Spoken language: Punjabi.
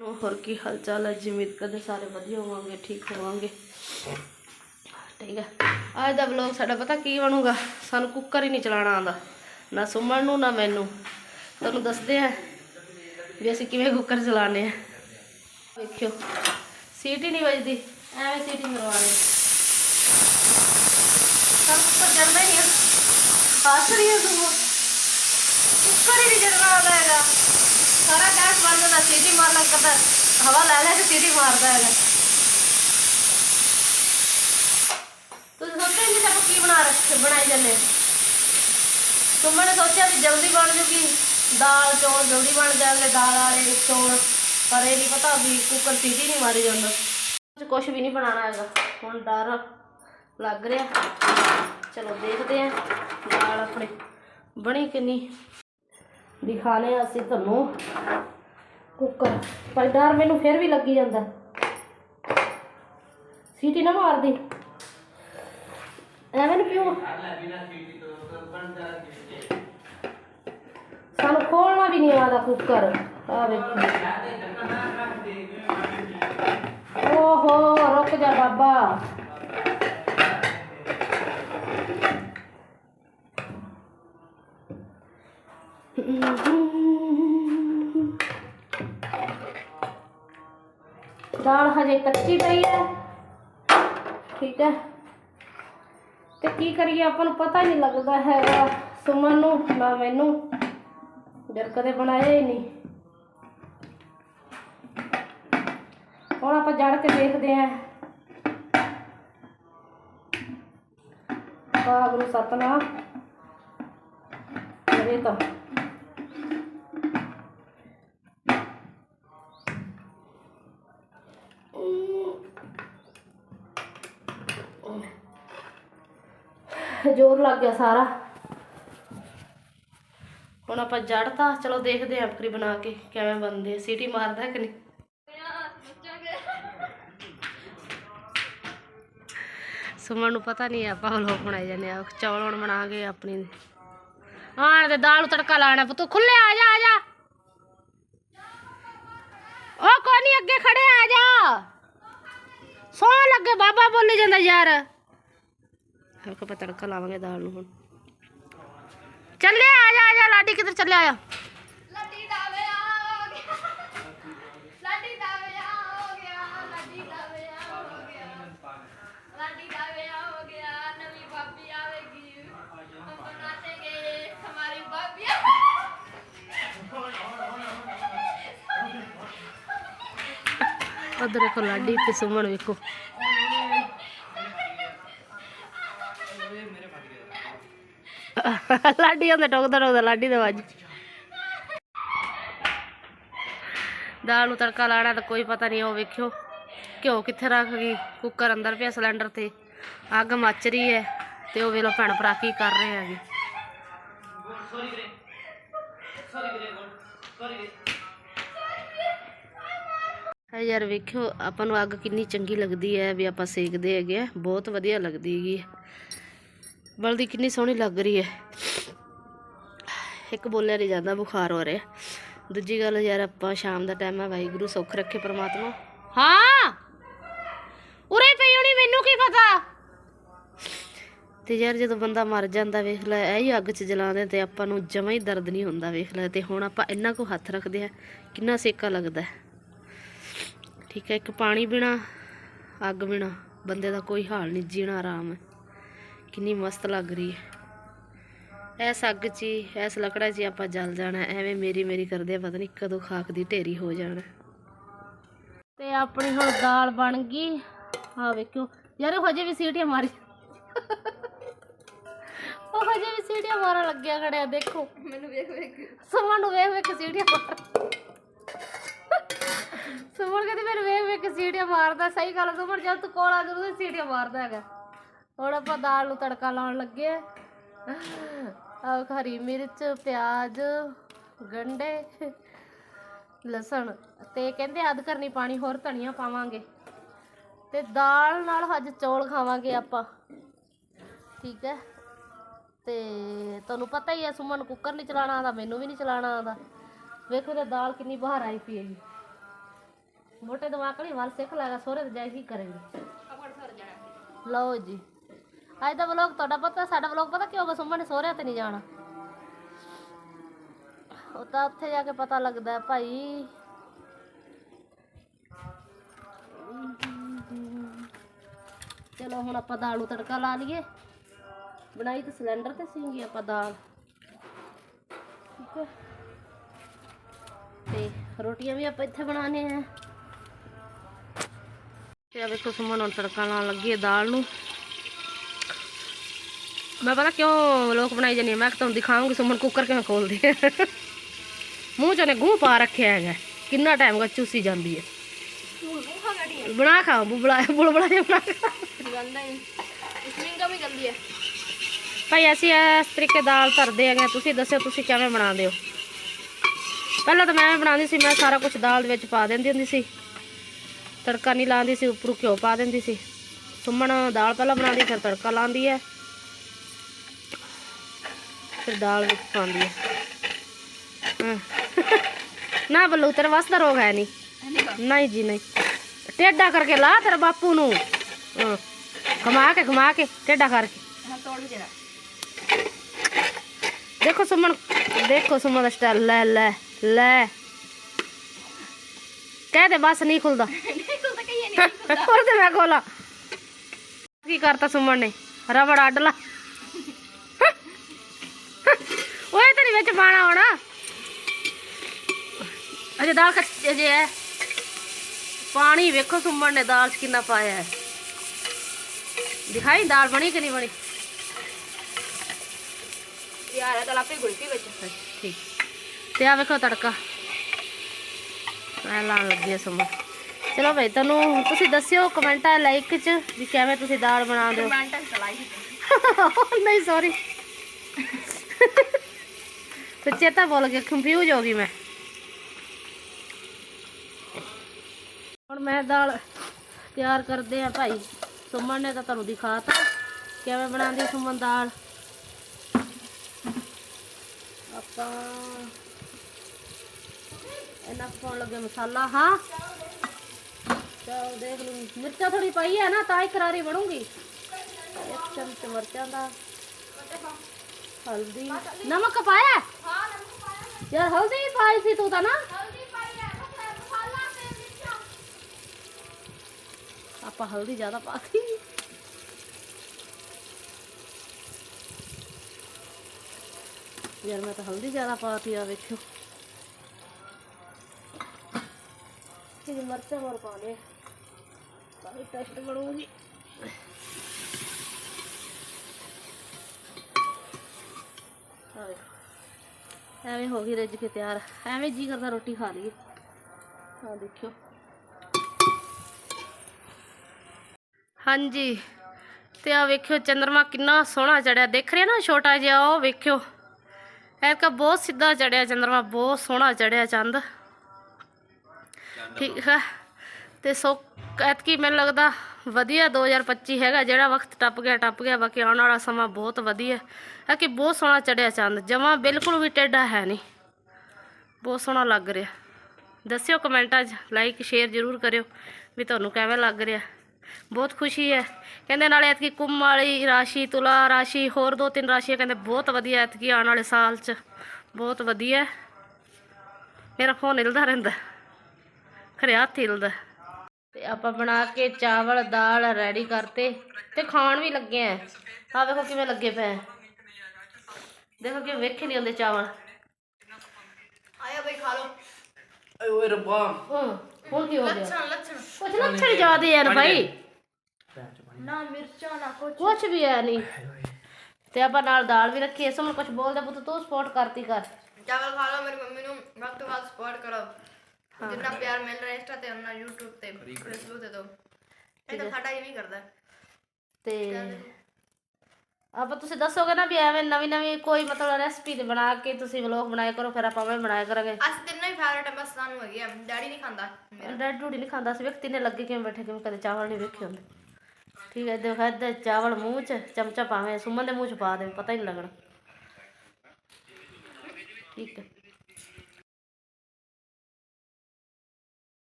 ਹੋਰ ਕੀ ਹਾਲ ਚਾਲ ਹੈ? ਜੀ ਉਮੀਦ ਕਰਦੇ ਸਾਰੇ ਵਧੀਆ ਹੋਵਾਂਗੇ, ਠੀਕ ਹੋਵਾਂਗੇ। ਠੀਕ ਹੈ। ਅੱਜ ਦਾ ਵਲੌਗ ਸਾਡਾ ਪਤਾ ਕੀ ਬਣੂਗਾ? ਸਾਨੂੰ ਕੁੱਕਰ ਹੀ ਨਹੀਂ ਚਲਾਉਣਾ ਆਉਂਦਾ। ਨਾ ਸੁਮਨ ਨੂੰ, ਨਾ ਮੈਨੂੰ। ਤੁਹਾਨੂੰ ਦੱਸਦੇ ਆ ਵੀ ਅਸੀਂ ਕਿਵੇਂ ਕੁੱਕਰ ਚਲਾਉਂਦੇ ਆ ਵੇਖਿਓ। ਸੀਟੀ ਨਹੀਂ ਵੱਜਦੀ। ਐਵੇਂ ਸੀਟੀ ਮਰਵਾਉਣੀ ਸਾਨੂੰ ਕੁੱਕਰ ਚੜਦਾ ਹੀ ਨਹੀਂ ਹੱਸ ਰਹੀ ਹੈ ਸੁਮਨ ਕੁੱਕਰ ਹੀ ਨਹੀਂ ਚੜਨਾ ਆਉਂਦਾ ਹੈਗਾ ਸਾਰਾ ਗੈਸ ਬੰਦ ਹੁੰਦਾ ਸੀਟੀ ਮਾਰਨਾ ਕਰਦਾ ਹਵਾ ਲੈ ਲੈ ਕੇ ਸੀਟੀ ਮਾਰਦਾ ਹੈਗਾ ਤੁਸੀਂ ਸੋਚਿਆ ਨਹੀਂ ਆਪਾਂ ਕੀ ਬਣਾ ਰੱਖੇ ਬਣਾਈ ਜਾਂਦੇ ਹਾਂ? ਸੁਮਨ ਨੇ ਸੋਚਿਆ ਵੀ ਜਲਦੀ ਬਣ ਜੂਗੀ ਦਾਲ ਚੌਲ ਜਲਦੀ ਬਣ ਜਾਣਗੇ ਦਾਲ ਵਾਲੇ ਚੌਲ ਪਰ ਇਹ ਨਹੀਂ ਪਤਾ ਵੀ ਕੁੱਕਰ ਸੀਟੀ ਨਹੀਂ ਮਾਰੀ ਜਾਂਦਾ ਕੁਝ ਵੀ ਨਹੀਂ ਬਣਾਉਣਾ ਹੈਗਾ ਹੁਣ ਡਰ ਲੱਗ ਰਿਹਾ ਚਲੋ ਦਿਖਾਣੇ ਆ ਅਸੀਂ ਤੁਹਾਨੂੰ। ਕੁੱਕਰ। ਪਰ ਡਰ ਮੈਨੂੰ ਫਿਰ ਵੀ ਲੱਗੀ ਜਾਂਦਾ। ਸੀਟੀ ਨਾ ਮਾਰਦੀ। ਐਵੇਂ ਨੂੰ ਪਿਓ ਸਾਨੂੰ ਖੋਲਣਾ ਵੀ ਨਹੀਂ ਆਦਾ ਕੁੱਕਰ। ਆ ਵੇਖੋ। ਹਜੇ ਕੱਚੀ ਪਈ ਹੈ। ਠੀਕ ਹੈ। ਤੇ ਕੀ ਕਰੀਏ, ਆਪਾਂ ਨੂੰ ਪਤਾ ਹੀ ਨਹੀਂ ਲੱਗਦਾ ਹੈਗਾ। ਸੁਮਨ ਨੂੰ, ਨਾ ਮੈਨੂੰ। ਜਦ ਕਦੇ ਬਣਾਇਆ ਹੀ ਨਹੀਂ। ਹੁਣ ਆਪਾਂ ਜੜ ਕੇ ਦੇਖਦੇ ਆਂ ਵਾਹਿਗੁਰੂ, ਸਤਨਾਮ। ਕਰੇ ਤਾਂ। ਜ਼ੋਰ ਲੱਗ ਗਿਆ ਸਾਰਾ। ਹੁਣ ਆਪਾਂ ਜੜਤਾ, ਚਲੋ ਦੇਖਦੇ ਆਂ ਫਰੀ ਬਣਾ ਕੇ ਕਿਵੇਂ ਬਣਦੇ ਆ। ਸੀਟੀ ਮਾਰਦਾ ਕਿ ਨਹੀਂ? ਸੁਮਨ ਨੂੰ ਪਤਾ ਨਹੀਂ ਆਪਾਂ ਵਲੋਗ ਬਣਾਈ ਜਾਂਦੇ ਆ। ਚੌਲ ਹੁਣ ਬਣਾ ਕੇ ਆਪਣੀ। ਆਣ ਤੇ ਦਾਲ ਤੜਕਾ ਲਾਣਾ ਪੁੱਤ। ਖੁੱਲੇ, ਆ ਜਾ ਆ ਜਾ। ਉਹ ਕੋਈ ਨਹੀਂ ਅੱਗੇ ਖੜੇ ਆ ਜਾ। ਸੌ ਲੱਗੇ, ਬਾਬਾ ਬੋਲੀ ਜਾਂਦਾ ਯਾਰ। ਹਲਕਾ ਪਾ ਤੜਕਾ ਲਾਵਾਂਗੇ ਦਾਲ ਨੂੰ ਹੁਣ। ਚੱਲੇ ਆ ਜਾ ਆ ਜਾ ਲਾਡੀ ਕਿੱਧਰ ਚੱਲੇ ਆ? ਲੱਡੀ ਦਾ ਵਿਆਹ ਹੋ ਗਿਆ। ਲੱਡੀ ਦਾ ਵਿਆਹ ਹੋ ਗਿਆ ਲੱਡੀ ਦਾ ਵਿਆਹ ਹੋ ਗਿਆ। ਲੱਡੀ ਦਾ ਵਿਆਹ ਹੋ ਗਿਆ ਨਵੀਂ ਬਾਬੀ ਆਵੇਗੀ। ਹਮ ਬਣਾਤੇਗੇ ਹਮਾਰੀ ਬਾਬੀ ਉਧਰ ਕੋ ਲਾਡੀ ਤੇ ਸੁਮਨ ਵੇਖੋ। ਲਾਡੀ ਉਹਦੇ ਟੋਕਦਾ ਟੋਕਦਾ, ਲਾਡੀ ਦੇ ਵੱਜ ਦਾਲ ਨੂੰ ਤੜਕਾ ਲਾਣਾ ਤਾਂ ਕੋਈ ਪਤਾ ਨਹੀਂ, ਉਹ ਵੇਖਿਓ। ਘਿਓ ਕਿੱਥੇ ਰੱਖ ਗਈ? ਕੁੱਕਰ ਅੰਦਰ ਪਿਆ ਸਿਲੰਡਰ ਤੇ। ਅੱਗ ਮੱਚ ਰਹੀ ਹੈ ਤੇ ਉਹ ਵੇਲੋ ਭੈਣ ਭਰਾ ਕੀ ਕਰ ਰਹੇ ਜੀ ਹੈ ਯਾਰ ਵੇਖਿਓ, ਆਪਾਂ ਨੂੰ ਅੱਗ ਕਿੰਨੀ ਚੰਗੀ ਲੱਗਦੀ ਹੈ ਵੀ ਆਪਾਂ ਸੇਕਦੇ ਹੈਗੇ ਆ। ਬਹੁਤ ਵਧੀਆ ਲੱਗਦੀ ਹੈਗੀ। ਬਲਦੀ ਕਿੰਨੀ ਸੋਹਣੀ ਲੱਗ ਰਹੀ ਹੈ। ਇੱਕ ਬੋਲਿਆ ਨਹੀਂ ਜਾਂਦਾ ਬੁਖਾਰ ਹੋ ਰਿਹਾ। ਦੂਜੀ ਗੱਲ ਯਾਰ ਆਪਾਂ ਸ਼ਾਮ ਦਾ ਟਾਈਮ ਹੈ ਵਾਹਿਗੁਰੂ ਸੁੱਖ ਰੱਖੇ ਪ੍ਰਮਾਤਮਾ। ਹਾਂ! ਉਰੇ ਪਈ ਹੋਣੀ ਮੈਨੂੰ ਕੀ ਪਤਾ? ਤੇ ਯਾਰ ਜਦੋਂ ਬੰਦਾ ਮਰ ਜਾਂਦਾ ਵੇਖ ਲੈ ਇਹ ਹੀ ਅੱਗ 'ਚ ਜਲਾਉਂਦੇ ਤੇ ਆਪਾਂ ਨੂੰ ਜਮਾਂ ਹੀ ਦਰਦ ਨਹੀਂ ਹੁੰਦਾ ਵੇਖ ਲੈ। ਤੇ ਹੁਣ ਆਪਾਂ ਇੰਨਾ ਕੋ ਹੱਥ ਰੱਖਦੇ ਆ ਕਿੰਨਾ ਸੇਕਾ ਲੱਗਦਾ। ਠੀਕ ਹੈ ਇੱਕ ਪਾਣੀ ਬਿਨਾ ਅੱਗ ਬਿਨਾ ਬੰਦੇ ਦਾ ਕੋਈ ਹਾਲ ਨਹੀਂ ਜੀਣਾ ਆਰਾਮ ਹੈ। ਕਿੰਨੀ ਮਸਤ ਲੱਗ ਰਹੀ ਹੈ। ਐਸ ਅੱਗ 'ਚ ਐਸ ਲੱਕੜਾ 'ਚ ਆਪਾਂ ਜਲ ਜਾਣਾ ਐਵੇਂ ਮੇਰੀ ਮੇਰੀ ਕਰਦੇ ਪਤਾ ਨਹੀਂ ਕਦੋਂ ਖਾਕ ਦੀ ਢੇਰੀ ਹੋ ਜਾਣਾ। ਤੇ ਆਪਣੀ ਹੁਣ ਦਾਲ ਬਣ ਗਈ। ਆ ਵੇਖਿਓ। ਯਾਰ ਉਹ ਹਜੇ ਵੀ ਸੀਟੀਆਂ ਮਾਰੀ ਉਹ ਹਜੇ ਵੀ ਸੀਟੀਆਂ ਮਾਰਨ ਲੱਗਿਆ ਖੜਿਆ ਦੇਖੋ। ਮੈਨੂੰ ਵੇਖ ਵੇਖ। ਸੁਮਨ ਨੂੰ ਵੇਖ ਵੇਖ ਸੀਟੀਆਂ ਮਾਰ ਸੁਮਨ ਕਹਿੰਦੀ ਮੈਨੂੰ ਵੇਖ ਵੇਖ ਸੀਟੀਆਂ ਮਾਰਦਾ ਸਹੀ ਗੱਲ ਸੁਮਨ ਜਦ ਤੂੰ ਕੋਲ ਆ ਜਦੋਂ ਤੂੰ ਸੀਟੀਆਂ ਮਾਰਦਾ ਹੈਗਾ। ਹੁਣ ਆਪਾਂ ਦਾਲ ਨੂੰ ਤੜਕਾ ਲਾਉਣ ਲੱਗੇ ਆ। ਹਰੀ ਮਿਰਚ, ਪਿਆਜ਼, ਗੰਡੇ, ਲਸਣ ਤੇ ਕਹਿੰਦੇ ਅੱਧ ਕਰਨੀ ਪਾਣੀ ਹੋਰ ਧਨੀਆ ਪਾਵਾਂਗੇ। ਤੇ ਦਾਲ ਨਾਲ ਅੱਜ ਚੌਲ ਖਾਵਾਂਗੇ ਆਪਾਂ। ਠੀਕ ਹੈ। ਤੇ ਤੁਹਾਨੂੰ ਪਤਾ ਹੀ ਹੈ ਸੁਮਨ ਕੁੱਕਰ ਨਹੀਂ ਚਲਾਉਣਾ ਆਉਂਦਾ, ਮੈਨੂੰ ਵੀ ਨਹੀਂ ਚਲਾਉਣਾ ਆਉਂਦਾ। ਵੇਖੋ ਤੇ ਦਾਲ ਕਿੰਨੀ ਬਾਹਰ ਆਈ ਪਈ ਹੈ ਜੀ। ਮੋਟੇ ਦਿਮਾਗ ਵਾਲੀ ਵਾਲ ਸਿੱਖ ਲੈਗਾ, ਸੋਹਰੇ ਤੇ ਜਾ ਕੇ ਕੀ ਕਰੇਂਗੇ। ਲਓ ਜੀ। ਅੱਜ ਦਾ ਵਲੌਗ ਤੁਹਾਡਾ ਪਤਾ, ਸਾਡਾ ਵਲੌਗ ਪਤਾ ਕਿਉਂ? ਬਸ ਸੁਮਨ ਨੇ ਸੋਹਰਿਆਂ ਤੇ ਨਹੀਂ ਜਾਣਾ। ਉਹ ਤਾਂ ਉੱਥੇ ਜਾ ਕੇ ਪਤਾ ਲੱਗਦਾ ਭਾਈ। ਚਲੋ ਹੁਣ ਆਪਾਂ ਦਾਲ ਨੂੰ ਤੜਕਾ ਲਾ ਲਈਏ। ਬਣਾਈ ਤਾਂ ਸਿਲੰਡਰ ਤੇ ਸੀਗੀ ਆਪਾਂ ਦਾਲ। ਠੀਕ ਹੈ। ਤੇ ਰੋਟੀਆਂ ਵੀ ਆਪਾਂ ਇੱਥੇ ਬਣਾਉਣੇ ਆ ਤੇ ਵੇਖੋ ਸੁਮਨ ਹੁਣ ਤੜਕਾ ਲਾਉਣ ਲੱਗੀ ਹੈ ਦਾਲ ਨੂੰ। ਮੈਂ ਪਤਾ ਕਿਉਂ ਲੋਕ ਬਣਾਈ ਜਾਂਦੀ ਹਾਂ ਮੈਂ ਤੁਹਾਨੂੰ ਦਿਖਾਉਂਗੀ ਸੁਮਨ ਕੁੱਕਰ ਕਿਵੇਂ ਖੋਲਦੀ ਮੂੰਹ ਚ ਨੇ ਗੂੰ ਪਾ ਰੱਖਿਆ ਹੈਗਾ। ਕਿੰਨਾ ਟਾਈਮ ਗਾ ਚੂਸੀ ਜਾਂਦੀ ਹੈ ਬਣਾ ਖਾ ਬੁਬਲਾ ਬੁਲਬੁਲਾ ਜਿਹਾ ਬਣਾ ਗੰਦਾ ਹੈ ਇਸਮਿੰਗ ਵੀ ਜਲਦੀ ਹੈ ਭਾਈ ਅਸੀਂ ਇਸ ਤਰੀਕੇ ਦਾਲ ਧਰਦੇ ਹੈਗੇ ਤੁਸੀਂ ਦੱਸਿਓ ਤੁਸੀਂ ਕਿਵੇਂ ਬਣਾਉਂਦੇ ਹੋ? ਪਹਿਲਾਂ ਤਾਂ ਮੈਂ ਬਣਾਉਂਦੀ ਸੀ ਮੈਂ ਸਾਰਾ ਕੁਝ ਦਾਲ ਦੇ ਵਿੱਚ ਪਾ ਦਿੰਦੀ ਹੁੰਦੀ ਸੀ। ਤੜਕਾ ਨਹੀਂ ਲਾਉਂਦੀ ਸੀ ਉੱਪਰੋਂ ਘਿਓ ਪਾ ਦਿੰਦੀ ਸੀ। ਸੁਮਣ ਦਾਲ ਪਹਿਲਾਂ ਬਣਾਉਂਦੀ ਫਿਰ ਤੜਕਾ ਲਾਉਂਦੀ ਹੈ ਫਿਰ ਦਾਲ ਵਿੱਚ ਪਾਉਂਦੀ ਹੈ। ਨਾ ਬੱਲੂ ਤੇਰੇ ਵਾਸਤੇ ਰੋਗ ਹੈ ਨਹੀਂ। ਨਹੀਂ ਜੀ ਨਹੀਂ। ਟੇਡਾ ਕਰਕੇ ਲਾ ਤੇਰੇ ਬਾਪੂ ਨੂੰ। ਘੁਮਾ ਕੇ ਘੁਮਾ ਕੇ ਟੇਡਾ ਕਰਕੇ। ਦੇਖੋ ਸੁਮਨ ਦੇਖੋ ਸੁਮਨ ਦਾ ਸਟਾਈਲ ਲੈ ਲੈ ਲੈ। ਕਹਿ ਦੇ ਬਸ ਨਹੀਂ ਖੁੱਲਦਾ। ਨਹੀਂ ਤੂੰ ਤਾਂ ਕਹੀਏ ਨਹੀਂ ਹੋਰ ਤੇ ਮੈਂ ਖੋਲਾ। ਕੀ ਕਰਤਾ ਸੁਮਨ ਨੇ? ਰਬੜ ਅੱਡ ਲਾ। ਤੇਰੀ ਵਿੱਚ ਪਾਣਾ ਹੋਣਾ। ਅਜੇ ਦਾਲ ਕੱਚੀ ਅਜੇ ਹੈ। ਪਾਣੀ ਵੇਖੋ ਸੁਮਨ ਨੇ ਦਾਲ 'ਚ ਕਿੰਨਾ ਪਾਇਆ ਹੈ। ਦਿਖਾਈ ਦਾਲ ਬਣੀ ਕਿ ਨਹੀਂ ਬਣੀ? ਯਾਰ ਤਾਂ ਲਾਪੇ ਗੁਲਕੀ ਵਿੱਚ। ਠੀਕ। ਤੇ ਆ ਵੇਖੋ ਤੜਕਾ। ਮੈਂ ਲਾਉਣ ਲੱਗੀ ਆ ਸੁਮਨ ਚਲੋ ਭਾਈ ਤੁਹਾਨੂੰ ਤੁਸੀਂ ਦੱਸਿਓ ਕਮੈਂਟਾਂ ਲਾਈਕ ਚ ਵੀ ਕਿਵੇਂ ਤੁਸੀਂ ਦਾਲ ਬਣਾਉਂਦੇ ਹੋ ਨਹੀਂ ਸੌਰੀ ਤੇ ਚੇਤਾ ਬੋਲ ਕੇ ਕੰਫਿਊਜ਼ ਹੋ ਗਈ ਮੈਂ। ਹੁਣ ਮੈਂ ਦਾਲ ਤਿਆਰ ਕਰਦੇ ਆ ਭਾਈ। ਸੁਮਨ ਨੇ ਤਾਂ ਤੁਹਾਨੂੰ ਦਿਖਾਤਾ ਕਿਵੇਂ ਬਣਾਉਂਦੀ ਸੁਮਨ ਦਾਲ। ਆਪਾਂ ਇਹਨਾਂ ਪਾਉਣ ਲੱਗੇ ਮਸਾਲਾ, ਹਾਂ। ਚਲ ਦੇਖ ਲਓ, ਮਿਰਚਾਂ ਥੋੜੀ ਪਾਈ ਹੈ ਨਾ, ਤਾਂ ਹੀ ਕਰਾਰੀ ਬਣੂਗੀ। ਇੱਕ ਚਮਚ ਮਿਰਚਾਂ ਦਾ। ਹਲਦੀ ਨਮਕ ਪਾਇਆ ਹਾਂ ਨਮਕ ਪਾਇਆ ਯਾਰ ਹਲਦੀ ਵੀ ਪਾਈ ਸੀ ਤੂੰ ਤਾਂ ਨਾ ਹਲਦੀ ਪਾਈ ਹੈ ਮਸਾਲਾ ਤੇ ਮਿਰਚਾਂ ਆਪਾਂ ਹਲਦੀ ਜ਼ਿਆਦਾ ਪਾਤੀ ਯਾਰ ਮੈਂ ਤਾਂ ਹਲਦੀ ਵੇਖੋ ਐਵੇਂ ਹੋ ਗਈ ਰੱਜ ਕੇ ਤਿਆਰ। ਐਵੇਂ ਜੀ ਕਰਦਾ ਰੋਟੀ ਖਾ ਲਈਏ। ਆ ਦੇਖਿਓ। ਹਾਂਜੀ। ਤੇ ਆ ਵੇਖਿਓ ਚੰਦਰਮਾ ਕਿੰਨਾ ਸੋਹਣਾ ਚੜਿਆ। ਦੇਖ ਰਹੇ ਨਾ ਛੋਟਾ ਜਿਹਾ ਉਹ ਵੇਖਿਓ। ਐਰਕਾ ਬਹੁਤ ਸਿੱਧਾ ਚੜਿਆ ਚੰਦਰਮਾ ਬਹੁਤ ਸੋਹਣਾ ਚੜਿਆ ਚੰਦ। ਠੀਕ ਹੈ। ਤੇ ਸੋ ਐਤਕੀ ਮੈਨੂੰ ਲੱਗਦਾ ਵਧੀਆ 2025 ਹੈਗਾ, ਜਿਹੜਾ ਵਕਤ ਟੱਪ ਗਿਆ ਟੱਪ ਗਿਆ, ਬਾਕੀ ਆਉਣ ਵਾਲਾ ਸਮਾਂ ਬਹੁਤ ਵਧੀਆ। ਹੈ ਕਿ ਬਹੁਤ ਸੋਹਣਾ ਚੜਿਆ ਚੰਦ, ਜਮਾ ਬਿਲਕੁਲ ਵੀ ਟੇਢਾ ਹੈ ਨਹੀਂ। ਬਹੁਤ ਸੋਹਣਾ ਲੱਗ ਰਿਹਾ। ਦੱਸਿਓ ਕਮੈਂਟਾਂ 'ਚ ਲਾਈਕ ਸ਼ੇਅਰ ਜ਼ਰੂਰ ਕਰਿਓ ਵੀ ਤੁਹਾਨੂੰ ਕਿਵੇਂ ਲੱਗ ਰਿਹਾ। ਬਹੁਤ ਖੁਸ਼ੀ ਹੈ। ਕਹਿੰਦੇ ਨਾਲੇ ਐਤਕੀ ਕੁੰਮ ਵਾਲੀ ਰਾਸ਼ੀ, ਤੁਲਾ ਰਾਸ਼ੀ, ਹੋਰ ਦੋ ਤਿੰਨ ਰਾਸ਼ੀਆਂ ਕਹਿੰਦੇ ਬਹੁਤ ਵਧੀਆ ਐਤਕੀ ਆਉਣ ਵਾਲੇ ਸਾਲ 'ਚ। ਬਹੁਤ ਵਧੀਆ। ਮੇਰਾ ਫੋਨ ਹਿਲਦਾ ਰਹਿੰਦਾ। ਖਰੇ ਹੱਥ ਹਿਲਦਾ। ਆਪਾਂ ਬਣਾ ਕੇ ਚਾਵਲ ਦਾਲ ਰੈਡੀ ਕਰਤੇ ਤੇ ਖਾਣ ਵੀ ਲੱਗੇ ਆ। ਆ ਵੇਖੋ ਕਿਵੇਂ ਲੱਗੇ ਪਏ। ਦੇਖੋ ਕਿ ਵੇਖੇ ਨਹੀਂ ਹੁੰਦੇ ਚਾਵਲ। ਆਇਆ ਬਈ ਖਾ ਲੋ ਓਏ ਰੱਬਾ। ਹਾਂ ਹੁਣ ਕੀ ਹੋ ਗਿਆ? ਲੱਛਣ ਲੱਛਣ। ਕੁਛ ਲੱਛਣ ਜ਼ਿਆਦੇ ਯਾਰ ਭਾਈ ਨਾ ਮਿਰਚਾਂ ਨਾ ਕੁਛ। ਕੁਛ ਵੀ ਹੈ ਨਹੀਂ ਤੇ ਆਪਾਂ ਨਾਲ ਦਾਲ ਵੀ ਰੱਖੀ ਐ। ਸਭ ਕੁਝ ਬੋਲਦਾ ਪੁੱਤ ਤੂੰ ਸਪੋਰਟ ਕਰਤੀ ਕਰ। ਚਾਵਲ ਖਾ ਲਓ ਮੇਰੀ ਮੰਮੀ ਨੂੰ। ਵਕਤ ਤੋਂ ਬਾਅਦ ਸਪੋਰਟ ਕਰੋ। ਜਿੰਨਾ ਪਿਆਰ ਮਿਲ ਰਿਹਾ ਇੰਸਟਾ ਤੇ ਉਹਨਾਂ YouTube ਤੇ ਫੇਸਬੁੱਕ ਤੇ ਦੋ। ਇਹ ਤਾਂ ਸਾਡਾ ਹੀ ਨਹੀਂ ਕਰਦਾ। ਤੇ ਆਪਾਂ ਤੁਸੀਂ ਦੱਸੋਗੇ ਨਾ ਵੀ ਐਵੇਂ ਨਵੀਂ ਨਵੀਂ ਕੋਈ ਮਤਲਬ ਰੈਸਪੀ ਤੇ ਬਣਾ ਕੇ ਤੁਸੀਂ ਵਲੋਗ ਬਣਾਇਆ ਕਰੋ ਫਿਰ ਆਪਾਂ ਵੀ ਬਣਾਇਆ ਕਰਾਂਗੇ। ਅਸੀਂ ਤਿੰਨੋਂ ਹੀ ਫੇਵਰਟ ਬਸ ਸਾਨੂੰ ਹੈਗੀ ਆ। ਡੈਡੀ ਨਹੀਂ ਖਾਂਦਾ ਮੇਰਾ। ਡੈਡ ਡੂਡੀ ਨਹੀਂ ਖਾਂਦਾ ਸੀ ਵਿਅਕਤੀ ਨੇ ਲੱਗੇ ਕਿਵੇਂ ਬੈਠੇ ਕਿਵੇਂ ਕਦੇ ਚਾਵਲ ਨਹੀਂ ਵੇਖੇ ਹੁੰਦੇ। ਠੀਕ ਹੈ ਦੇਖੋ ਇੱਧਰ ਚਾਵਲ ਮੂੰਹ 'ਚ ਚਮਚਾ ਪਾਵੇਂ ਸੁਮਨ ਦੇ ਮੂੰਹ 'ਚ ਪਾ ਦੇ ਪਤਾ ਹੀ ਨਹੀਂ ਲੱਗਣਾ। ਠੀਕ ਹੈ।